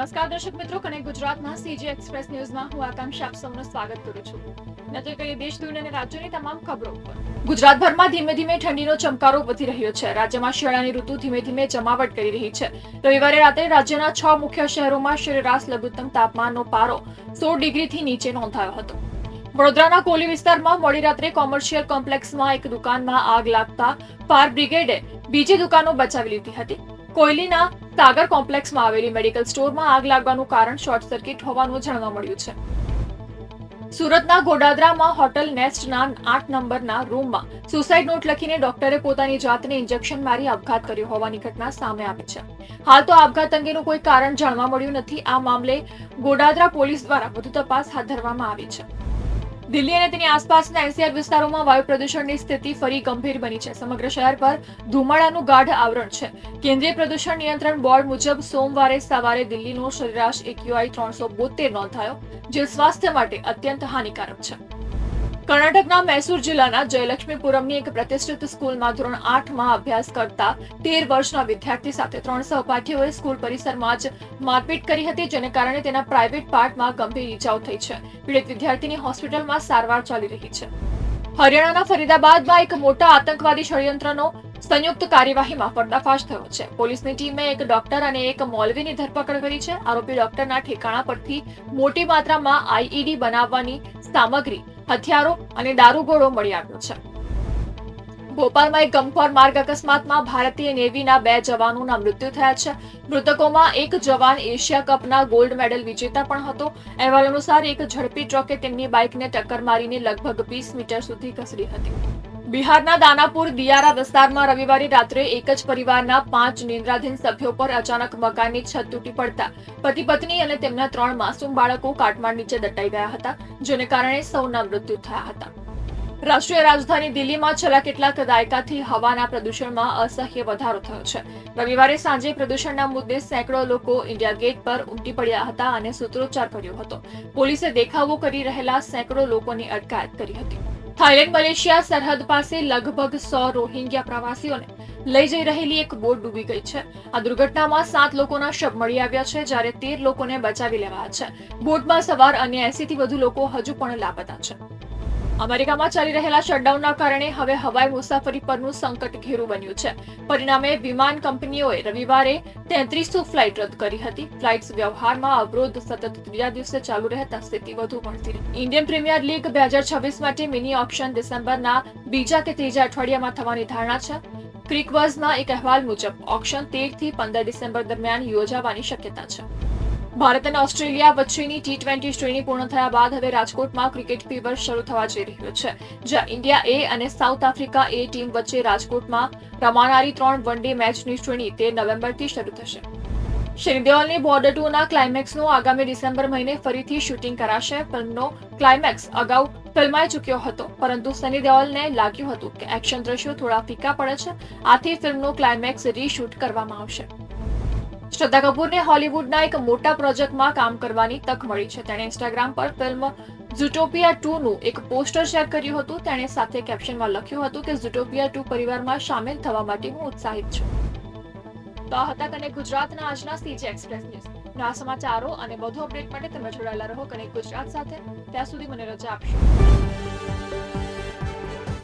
નમસ્કાર, દર્શક મિત્રો, કનેક્ટ ગુજરાતના સીજી એક્સપ્રેસ ન્યૂઝમાં હું આકાંક્ષા, આપ સૌનું સ્વાગત કરું છું. નજર કરીએ દેશ, દુનિયા અને રાજ્યોની તમામ ખબરો પર ગુજરાતભરમાં ધીમે ધીમે ઠંડીનો ચમકારો વધી રહ્યો છે. રાજ્યમાં શિયાળાની ઋતુ ધીમે ધીમે જમાવટ કરી રહી છે. રવિવારે રાત્રે રાજ્યના છ મુખ્ય શહેરોમાં સરેરાશ લઘુત્તમ તાપમાનનો પારો સોળ ડિગ્રીથી નીચે નોંધાયો હતો. વડોદરાના કોલી વિસ્તારમાં મોડી રાત્રે કોમર્શિયલ કોમ્પ્લેક્સમાં એક દુકાનમાં આગ લાગતા ફાયર બ્રિગેડે બીજી દુકાનો બચાવી લીધી હતી. કોયલીના સાગર કોમ્પ્લેક્સમાં આવેલી મેડિકલ સ્ટોરમાં આગ લાગવાનું કારણ શોર્ટ સર્કિટ હોવાનું જાણવા મળ્યું છે. સુરતના ગોડાદરામાં હોટલ નેસ્ટના આઠ નંબરના રૂમમાં સુસાઇડ નોટ લખીને ડોક્ટરે પોતાની જાતને ઇન્જેક્શન મારી આપઘાત કર્યો હોવાની ઘટના સામે આવી છે. હાલ તો આપઘાત અંગેનું કોઈ કારણ જાણવા મળ્યું નથી. આ મામલે ગોડાદરા પોલીસ દ્વારા વધુ તપાસ હાથ ધરવામાં આવી છે. દિલ્હી અને તેની આસપાસના એનસીઆર વિસ્તારોમાં વાયુ પ્રદૂષણની સ્થિતિ ફરી ગંભીર બની છે. સમગ્ર શહેર પર ધુમાડાનું ગાઢ આવરણ છે. કેન્દ્રીય પ્રદૂષણ નિયંત્રણ બોર્ડ મુજબ સોમવારે સવારે દિલ્હીનો સરેરાશ એક્યુઆઈ ત્રણસો બોતેર નોંધાયો, જે સ્વાસ્થ્ય માટે અત્યંત હાનિકારક છે. કર્ણાટકના મૈસૂર જિલ્લાના જયલક્ષ્મીપુરમની એક પ્રતિષ્ઠિત સ્કૂલમાં ધોરણ આઠમાં અભ્યાસ કરતા તેર વર્ષના વિદ્યાર્થી સાથે ત્રણ સહપાઠીઓએ સ્કૂલ પરિસરમાં જ મારપીટ કરી હતી, જેને કારણે તેના પ્રાઇવેટ પાર્ટમાં ગંભીર ઇજાઓ થઈ છે. પીડિત વિદ્યાર્થીની હોસ્પિટલમાં સારવાર ચાલી રહી છે. હરિયાણાના ફરીદાબાદમાં એક મોટા આતંકવાદી ષડયંત્રનો સંયુક્ત કાર્યવાહીમાં પર્દાફાશ થયો છે. પોલીસની ટીમે એક ડોક્ટર અને એક મોલવીની ધરપકડ કરી છે. આરોપી ડોક્ટરના ઠેકાણા પરથી મોટી માત્રામાં આઈઈડી બનાવવાની સામગ્રી હથિયારો અને દારૂગોળો મળી આવ્યો છે. ભોપાલમાં એક ગમખોર માર્ગ અકસ્માતમાં ભારતીય નેવીના બે જવાનોના મૃત્યુ થયા છે. મૃતકોમાં એક જવાન એશિયા કપના ગોલ્ડ મેડલ વિજેતા પણ હતો. અહેવાલ અનુસાર એક ઝડપી ટ્રકે તેમની બાઇકને ટક્કર મારીને લગભગ વીસ મીટર સુધી ઘસડી હતી. બિહારના દાનાપુર દિયારા વિસ્તારમાં રવિવારે રાત્રે એક જ પરિવારના પાંચ નિંદ્રાધીન સભ્યો પર અચાનક મકાનની છત તૂટી પડતા પતિ પત્ની અને તેમના ત્રણ માસૂમ બાળકો કાટમાળ નીચે દટાઈ ગયા હતા, જેને કારણે સૌના મૃત્યુ થયા હતા. રાષ્ટ્રીય રાજધાની દિલ્હીમાં છેલ્લા કેટલાક દાયકાથી હવાના પ્રદૂષણમાં અસહ્ય વધારો થયો છે. રવિવારે સાંજે પ્રદૂષણના મુદ્દે સેંકડો લોકો ઇન્ડિયા ગેટ પર ઉમટી પડ્યા હતા અને સૂત્રોચ્ચાર કર્યો હતો. પોલીસે દેખાવો કરી રહેલા સેંકડો લોકોની અટકાયત કરી હતી. થાઇલેન્ડ, મલેશિયા સરહદ પાસે લગભગ સો રોહિંગ્યા પ્રવાસીઓને લઈ જઈ રહેલી એક બોટ ડૂબી ગઈ છે. આ દુર્ઘટનામાં સાત લોકોના શબ મળી આવ્યા છે, જ્યારે તેર લોકોને બચાવી લેવાયા છે. બોટમાં સવાર અન્ય એસી થી વધુ લોકો હજુ પણ લાપતા છે. અમેરિકામાં ચાલી રહેલા શટડાઉનના કારણે હવે હવાઈ મુસાફરી પરનું સંકટ ઘેરું બન્યું છે. પરિણામે વિમાન કંપનીઓએ રવિવારે તેત્રીસો ફ્લાઇટ રદ કરી હતી. ફ્લાઇટ્સ વ્યવહારમાં અવરોધ સતત ત્રીજા દિવસે ચાલુ રહેતા સ્થિતિ વધુ પડતી ઇન્ડિયન પ્રીમિયર લીગ બે હજાર છવ્વીસ માટે મિની ઓપ્શન ડિસેમ્બરના બીજા કે ત્રીજા અઠવાડિયામાં થવાની ધારણા છે. ક્રિકવર્ઝના એક અહેવાલ મુજબ, ઓપ્શન તેરથી પંદર ડિસેમ્બર દરમિયાન યોજાવાની શક્યતા છે. ભારત અને ઓસ્ટ્રેલિયા વચ્ચેની ટી ટ્વેન્ટી શ્રેણી પૂર્ણ થયા બાદ હવે રાજકોટમાં ક્રિકેટ ફીવર શરૂ થવા જઈ રહ્યો છે. જ્યાં ઇન્ડિયા એ અને સાઉથ આફ્રિકા એ ટીમ વચ્ચે રાજકોટમાં રમાનારી ત્રણ વન ડે મેચની શ્રેણી તેર નવેમ્બરથી શરૂ થશે. શ્રીદેવલની બોર્ડર ટુના ક્લાઇમેક્સનું આગામી ડિસેમ્બર મહિને ફરીથી શૂટિંગ કરાશે. ફિલ્મનો ક્લાઇમેક્સ અગાઉ ફિલ્માઈ ચૂક્યો હતો, પરંતુ સની દેઓલને લાગ્યું હતું કે એક્શન દ્રશ્યો થોડા ફીકા પડે છે. આથી ફિલ્મનો ક્લાઇમેક્સ રીશૂટ કરવામાં આવશે. શ્રદ્ધા કપૂરને હોલિવૂડના એક મોટા પ્રોજેક્ટમાં કામ કરવાની તક મળી છે. તેણે ઇન્સ્ટાગ્રામ પર ફિલ્મ ઝુટોપિયા ટુ નું એક પોસ્ટર શેર કર્યું હતું. તેણે સાથે કેપ્શનમાં લખ્યું હતું કે ઝુટોપિયા ટુ પરિવારમાં સામેલ થવા માટે હું ઉત્સાહિત છું. તો આ હતા કનેક્ટ ગુજરાતના આજના સીજી એક્સપ્રેસ ન્યૂઝ આ સમાચારો અને વધુ અપડેટ માટે તમે જોડાયેલા રહો કનેક્ટ ગુજરાત સાથે. ત્યાં સુધી મને રજા આપશો.